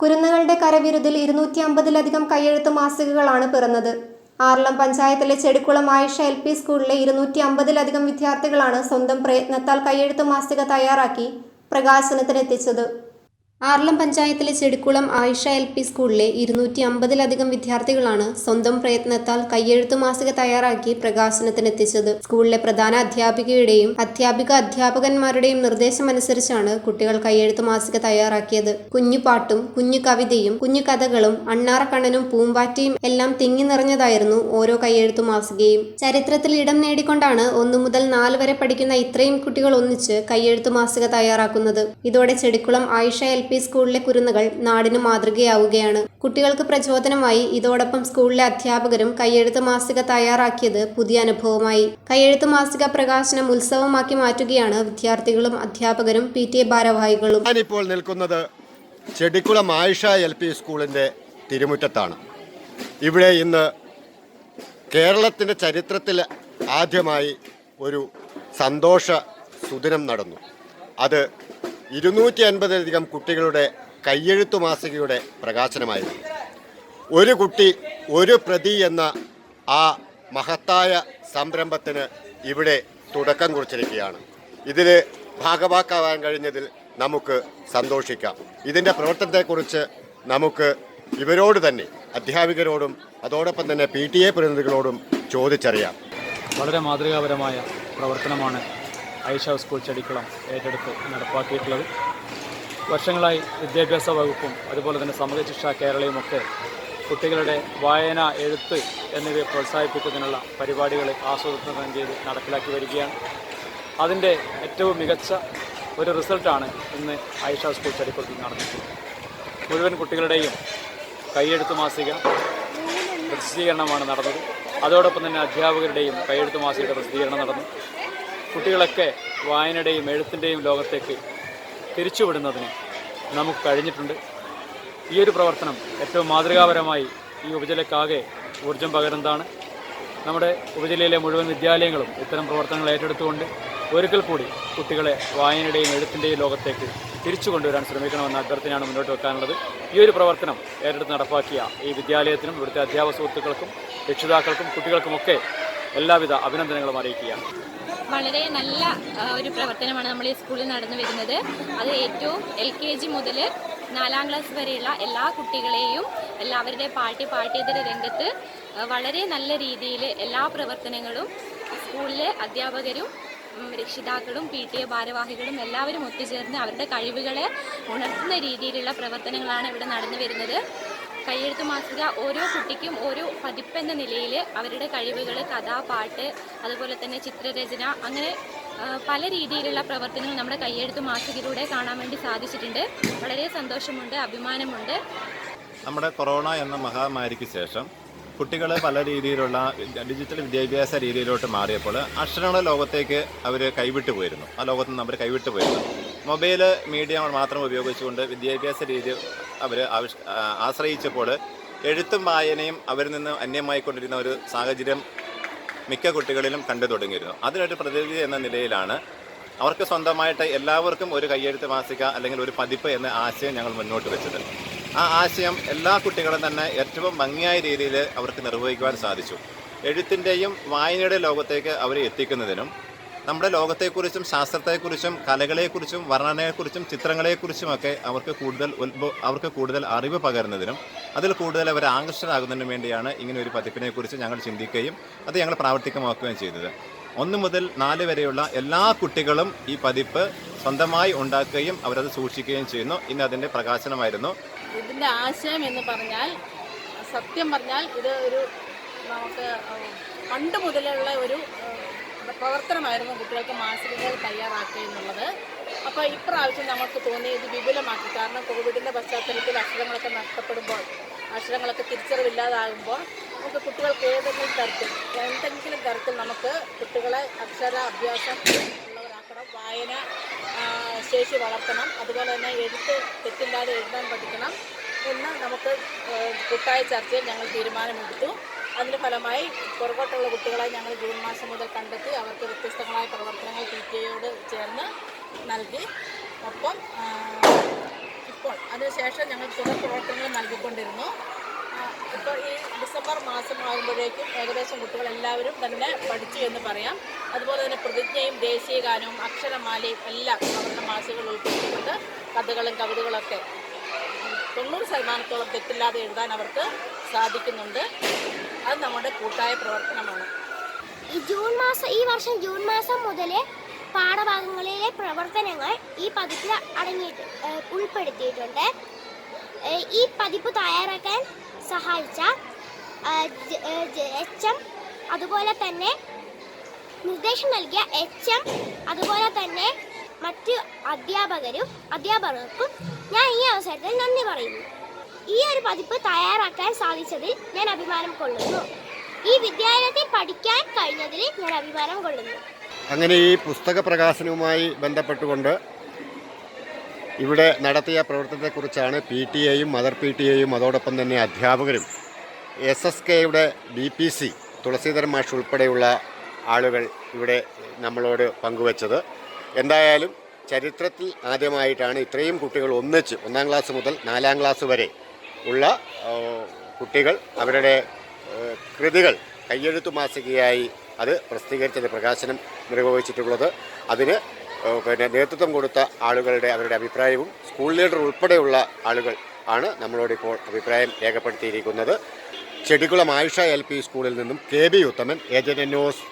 കുരുന്നുകളുടെ കരവിരുതിൽ ഇരുന്നൂറ്റി അമ്പതിലധികം കയ്യെഴുത്ത് മാസികകളാണ് പിറന്നത്. ആർലം പഞ്ചായത്തിലെ ചെടിക്കുളം ആയിഷ എൽ പി സ്കൂളിലെ ഇരുന്നൂറ്റി അമ്പതിലധികം വിദ്യാർത്ഥികളാണ് സ്വന്തം പ്രയത്നത്താൽ കയ്യെഴുത്ത് മാസിക തയ്യാറാക്കി പ്രകാശനത്തിനെത്തിച്ചത്. ആർളം പഞ്ചായത്തിലെ ചെടിക്കുളം ആയിഷ എൽ പി സ്കൂളിലെ ഇരുന്നൂറ്റി അമ്പതിലധികം വിദ്യാർത്ഥികളാണ് സ്വന്തം പ്രയത്നത്താൽ കയ്യെഴുത്തു മാസിക തയ്യാറാക്കി പ്രകാശനത്തിനെത്തിച്ചത്. സ്കൂളിലെ പ്രധാന അധ്യാപികയുടെയും അധ്യാപിക അധ്യാപകന്മാരുടെയും നിർദ്ദേശമനുസരിച്ചാണ് കുട്ടികൾ കയ്യെഴുത്തു മാസിക തയ്യാറാക്കിയത്. കുഞ്ഞു പാട്ടും കുഞ്ഞു കവിതയും കുഞ്ഞു കഥകളും അണ്ണാറക്കണ്ണനും പൂമ്പാറ്റയും എല്ലാം തിങ്ങി നിറഞ്ഞതായിരുന്നു ഓരോ കയ്യെഴുത്തു മാസികയും. ചരിത്രത്തിൽ ഇടം നേടിക്കൊണ്ടാണ് ഒന്നു മുതൽ നാല് വരെ പഠിക്കുന്ന ഇത്രയും കുട്ടികൾ ഒന്നിച്ച് കയ്യെഴുത്തു മാസിക തയ്യാറാക്കുന്നത്. ഇതോടെ ചെടിക്കുളം ആയിഷ എൽ പി സ്കൂളിലെ കുരുന്നുകൾ നാടിന് മാതൃകയാവുകയാണ്. കുട്ടികൾക്ക് പ്രചോദനമായി ഇതോടൊപ്പം സ്കൂളിലെ അധ്യാപകരും കയ്യെഴുത്ത് മാസിക തയ്യാറാക്കിയത് പുതിയ അനുഭവമായി. കയ്യെഴുത്ത് മാസിക പ്രകാശനം ഉത്സവമാക്കി മാറ്റുകയാണ് വിദ്യാർത്ഥികളും അധ്യാപകരും പി ടി എ ഭാരവാഹികളും. ഞാനിപ്പോൾ നിൽക്കുന്നത് ചെടിക്കുളം ആയിഷ എൽ പി സ്കൂളിന്റെ തിരുമുറ്റത്താണ്. ഇവിടെ ഇന്ന് കേരളത്തിന്റെ ചരിത്രത്തിൽ ആദ്യമായി ഒരു സന്തോഷ സുദിനം നടന്നു. അത് ഇരുന്നൂറ്റി അൻപതിലധികം കുട്ടികളുടെ കയ്യെഴുത്തു മാസികയുടെ പ്രകാശനമായിരുന്നു. ഒരു കുട്ടി ഒരു പ്രതി എന്ന ആ മഹത്തായ സംരംഭത്തിന് ഇവിടെ തുടക്കം കുറിച്ചിരിക്കുകയാണ്. ഇതിൽ ഭാഗവാക്കാവാൻ കഴിഞ്ഞതിൽ നമുക്ക് സന്തോഷിക്കാം. ഇതിന്റെ പ്രവർത്തനത്തെക്കുറിച്ച് നമുക്ക് ഇവരോട് തന്നെ അധ്യാപികരോടും അതോടൊപ്പം തന്നെ പി ടി എ പ്രതിനിധികളോടും ചോദിച്ചറിയാം. വളരെ മാതൃകാപരമായ പ്രവർത്തനമാണ് ഐഷ സ്കൂൾ ചെടിക്കുളം ഏറ്റെടുത്ത് നടപ്പാക്കിയിട്ടുള്ളത്. വർഷങ്ങളായി വിദ്യാഭ്യാസ വകുപ്പും അതുപോലെ തന്നെ സമഗ്ര ശിക്ഷ കേരളയുമൊക്കെ കുട്ടികളുടെ വായന എഴുത്ത് എന്നിവയെ പ്രോത്സാഹിപ്പിക്കുന്നതിനുള്ള പരിപാടികൾ ആസൂത്രണം ചെയ്ത് നടപ്പിലാക്കി വരികയാണ്. അതിന്റെ ഏറ്റവും മികച്ച ഒരു റിസൾട്ടാണ് ഇന്ന് ഐഷ സ്കൂൾ ചെടിക്കുളത്തിൽ നടന്നിട്ടുള്ളത്. മുഴുവൻ കുട്ടികളുടെയും കൈയെഴുത്ത് മാസിക പ്രസിദ്ധീകരണമാണ് നടന്നത്. അതോടൊപ്പം തന്നെ അധ്യാപകരുടെയും കൈയെഴുത്ത് മാസികയുടെ പ്രസിദ്ധീകരണം നടന്നു. കുട്ടികളൊക്കെ വായനയുടെയും എഴുത്തിന്റെയും ലോകത്തേക്ക് തിരിച്ചുവിടുന്നതിന് നമുക്ക് കഴിഞ്ഞിട്ടുണ്ട്. ഈ ഒരു പ്രവർത്തനം ഏറ്റവും മാതൃകാപരമായി ഈ ഉപജിലക്കാകെ ഊർജം പകരുന്നതാണ്. നമ്മുടെ ഉപജില്ലയിലെ മുഴുവൻ വിദ്യാലയങ്ങളും ഇത്തരം പ്രവർത്തനങ്ങൾ ഏറ്റെടുത്തുകൊണ്ട് ഒരിക്കൽ കൂടി കുട്ടികളെ വായനയുടെയും എഴുത്തിന്റെയും ലോകത്തേക്ക് തിരിച്ചു കൊണ്ടുവരാൻ ശ്രമിക്കണമെന്ന അഭ്യർത്ഥനയാണ് മുന്നോട്ട് വെക്കാനുള്ളത്. ഈ ഒരു പ്രവർത്തനം ഏറ്റെടുത്ത് നടപ്പാക്കിയ ഈ വിദ്യാലയത്തിനും ഇവിടുത്തെ അധ്യാപക സുഹൃത്തുക്കൾക്കും രക്ഷിതാക്കൾക്കും കുട്ടികൾക്കുമൊക്കെ എല്ലാവിധ അഭിനന്ദനങ്ങളും അറിയിക്കുകയാണ്. വളരെ നല്ല ഒരു പ്രവർത്തനമാണ് നമ്മൾ ഈ സ്കൂളിൽ നടന്നു വരുന്നത്. അത് ഏറ്റവും എൽ കെ ജി മുതൽ നാലാം ക്ലാസ് വരെയുള്ള എല്ലാ കുട്ടികളെയും എല്ലാവരുടെ പാഠ്യ പാഠ്യേതര രംഗത്ത് വളരെ നല്ല രീതിയിൽ എല്ലാ പ്രവർത്തനങ്ങളും സ്കൂളിലെ അധ്യാപകരും രക്ഷിതാക്കളും പി ടി എ ഭാരവാഹികളും എല്ലാവരും ഒത്തുചേർന്ന് അവരുടെ കഴിവുകളെ ഉണർത്തുന്ന രീതിയിലുള്ള പ്രവർത്തനങ്ങളാണ് ഇവിടെ നടന്നു വരുന്നത്. കയ്യെഴുത്ത് മാസിക ഓരോ കുട്ടിക്കും ഓരോ പതിപ്പ് എന്ന നിലയിൽ അവരുടെ കഴിവുകൾ കഥ പാട്ട് അതുപോലെ തന്നെ ചിത്രരചന അങ്ങനെ പല രീതിയിലുള്ള പ്രവർത്തനങ്ങൾ നമ്മുടെ കയ്യെഴുത്ത് മാസികയിലൂടെ കാണാൻ വേണ്ടി സാധിച്ചിട്ടുണ്ട്. വളരെ സന്തോഷമുണ്ട് അഭിമാനമുണ്ട്. നമ്മുടെ കൊറോണ എന്ന മഹാമാരിക്ക് ശേഷം കുട്ടികൾ പല രീതിയിലുള്ള ഡിജിറ്റൽ വിദ്യാഭ്യാസ രീതിയിലോട്ട് മാറിയപ്പോൾ അക്ഷരങ്ങളുടെ ലോകത്തേക്ക് അവർ കൈവിട്ടു പോയിരുന്നു. ആ ലോകത്ത് നിന്ന് അവർ കൈവിട്ടു പോയിരുന്നു. മൊബൈൽ മീഡിയ മാത്രം ഉപയോഗിച്ചുകൊണ്ട് വിദ്യാഭ്യാസ രീതി അവർ ആശ്രയിച്ചപ്പോൾ എഴുത്തും വായനയും അവരിൽ നിന്ന് അന്യമായിക്കൊണ്ടിരുന്ന ഒരു സാഹചര്യം മിക്ക കുട്ടികളിലും കണ്ടു തുടങ്ങിയിരുന്നു. അതിനൊരു പ്രതിനിധി എന്ന നിലയിലാണ് അവർക്ക് സ്വന്തമായിട്ട് എല്ലാവർക്കും ഒരു കയ്യെഴുത്ത് മാസിക അല്ലെങ്കിൽ ഒരു പതിപ്പ് എന്ന ആശയം ഞങ്ങൾ മുന്നോട്ട് വെച്ചത്. ആ ആശയം എല്ലാ കുട്ടികളും തന്നെ ഏറ്റവും ഭംഗിയായ രീതിയിൽ അവർക്ക് നിർവഹിക്കുവാൻ സാധിച്ചു. എഴുത്തിന്റെയും വായനയുടെ ലോകത്തേക്ക് അവരെ എത്തിക്കുന്നതിനും നമ്മുടെ ലോകത്തെക്കുറിച്ചും ശാസ്ത്രത്തെക്കുറിച്ചും കലകളെക്കുറിച്ചും വർണനയെക്കുറിച്ചും ചിത്രങ്ങളെക്കുറിച്ചുമൊക്കെ അവർക്ക് കൂടുതൽ അവർക്ക് കൂടുതൽ അറിവ് പകരുന്നതിനും അതിൽ കൂടുതൽ അവർ ആകർഷകരാകുന്നതിനും വേണ്ടിയാണ് ഇങ്ങനെ ഒരു പതിപ്പിനെക്കുറിച്ച് ഞങ്ങൾ ചിന്തിക്കുകയും അത് ഞങ്ങൾ പ്രാവർത്തികമാക്കുകയും ചെയ്തത്. ഒന്ന് മുതൽ നാല് വരെയുള്ള എല്ലാ കുട്ടികളും ഈ പതിപ്പ് സ്വന്തമായി ഉണ്ടാക്കുകയും അവരത് സൂക്ഷിക്കുകയും ചെയ്യുന്നു. ഇന്ന് അതിന്റെ പ്രകാശനമായിരുന്നു. ഇതിന്റെ ആശയം എന്ന് പറഞ്ഞാൽ സത്യം പറഞ്ഞാൽ ഇത് ഒരു നമുക്ക് പണ്ട് മുതലുള്ള ഒരു പ്രവർത്തനമായിരുന്നു കുട്ടികൾക്ക് മാസികകൾ തയ്യാറാക്കുക എന്നുള്ളത്. അപ്പോൾ ഇപ്രാവശ്യം നമുക്ക് തോന്നി ഇത് വിപുലമാക്കി. കാരണം കോവിഡിന്റെ പശ്ചാത്തലത്തിൽ അക്ഷരങ്ങളൊക്കെ നഷ്ടപ്പെടുമ്പോൾ അക്ഷരങ്ങളൊക്കെ തിരിച്ചറിവില്ലാതാകുമ്പോൾ നമുക്ക് കുട്ടികൾക്ക് ഏതെങ്കിലും തരത്തിൽ എന്തെങ്കിലും തരത്തിൽ നമുക്ക് കുട്ടികളെ അക്ഷര അഭ്യാസം ഉള്ളവരാക്കണം വായന ശേഷി വളർത്തണം അതുപോലെ തന്നെ എഴുത്ത് തെറ്റില്ലാതെ എഴുതാൻ പഠിക്കണം എന്ന് നമുക്ക് കൂട്ടായ ചർച്ചയിൽ ഞങ്ങൾ തീരുമാനമെടുത്തു. അതിന്റെ ഫലമായി പുറകോട്ടുള്ള കുട്ടികളെ ഞങ്ങൾ ജൂൺ മാസം മുതൽ കണ്ടെത്തി അവർക്ക് വ്യത്യസ്തങ്ങളായ പ്രവർത്തനങ്ങൾ പി ടി എയോട് ചേർന്ന് നൽകി. ഒപ്പം ഇപ്പോൾ അതിനുശേഷം ഞങ്ങൾ തുടർ പ്രവർത്തനങ്ങൾ നൽകിക്കൊണ്ടിരുന്നു. ഇപ്പോൾ ഈ ഡിസംബർ മാസം ആകുമ്പോഴേക്കും ഏകദേശം കുട്ടികൾ എല്ലാവരും തന്നെ പഠിച്ചു എന്ന് പറയാം. അതുപോലെ തന്നെ പ്രതിജ്ഞയും ദേശീയ ഗാനവും അക്ഷരമാലയും എല്ലാം അവരുടെ മാസികകൾ ഉൾപ്പെടുത്തിക്കൊണ്ട് കഥകളും കവിതകളൊക്കെ തൊണ്ണൂറ് ശതമാനത്തോളം തെറ്റില്ലാതെ എഴുതാൻ അവർക്ക് സാധിക്കുന്നുണ്ട്. അത് നമ്മുടെ കൂട്ടായ പ്രവർത്തനമാണ്. ഈ ജൂൺ മാസം ഈ വർഷം ജൂൺ മാസം മുതൽ പാഠഭാഗങ്ങളിലെ പ്രവർത്തനങ്ങൾ ഈ പതിപ്പിൽ അടങ്ങിയിട്ട് ഉൾപ്പെടുത്തിയിട്ടുണ്ട്. ഈ പതിപ്പ് തയ്യാറാക്കാൻ സഹായിച്ച എച്ച് എം അതുപോലെ തന്നെ നിർദ്ദേശം നൽകിയ എച്ച് എം അതുപോലെ തന്നെ മറ്റ് അധ്യാപകരും അധ്യാപകർക്കും ഞാൻ ഈ അവസരത്തിൽ നന്ദി പറയുന്നു. ഈ ഒരു പതിപ്പ് തയ്യാറാക്കാൻ സാധിച്ചതിൽ ഞാൻ അഭിമാനം കൊള്ളുന്നു. ഈ വിദ്യാലയത്തിൽ പഠിക്കാൻ കഴിഞ്ഞതിൽ ഞാൻ അഭിമാനം കൊള്ളുന്നു. അങ്ങനെ ഈ പുസ്തക പ്രകാശനവുമായി ബന്ധപ്പെട്ടുകൊണ്ട് ഇവിടെ നടത്തിയ പ്രവർത്തനത്തെക്കുറിച്ചാണ് പി ടി എയും മദർ പി ടി എയും അതോടൊപ്പം തന്നെ അധ്യാപകരും എസ് എസ് കെയുടെ ബി പി സി തുളസീധരൻ മാഷ് ഉൾപ്പെടെയുള്ള ആളുകൾ ഇവിടെ നമ്മളോട് പങ്കുവച്ചത്. എന്തായാലും ചരിത്രത്തിൽ ആദ്യമായിട്ടാണ് ഇത്രയും കുട്ടികൾ ഒന്നിച്ച് ഒന്നാം ക്ലാസ് മുതൽ നാലാം ക്ലാസ് വരെ ഉള്ള കുട്ടികൾ അവരുടെ കൃതികൾ കയ്യെഴുത്തു മാസികയായി അത് പ്രസിദ്ധീകരിച്ചത് പ്രകാശനം നിർവഹിച്ചിട്ടുള്ളത്. അതിന് പിന്നെ നേതൃത്വം കൊടുത്ത ആളുകളുടെ അവരുടെ അഭിപ്രായവും സ്കൂൾ ലീഡർ ഉൾപ്പെടെയുള്ള ആളുകൾ ആണ് നമ്മളോട് ഇപ്പോൾ അഭിപ്രായം രേഖപ്പെടുത്തിയിരിക്കുന്നത്. ചെടികുളം ആയിഷ എൽ പി സ്കൂളിൽ നിന്നും K B Uthaman agent news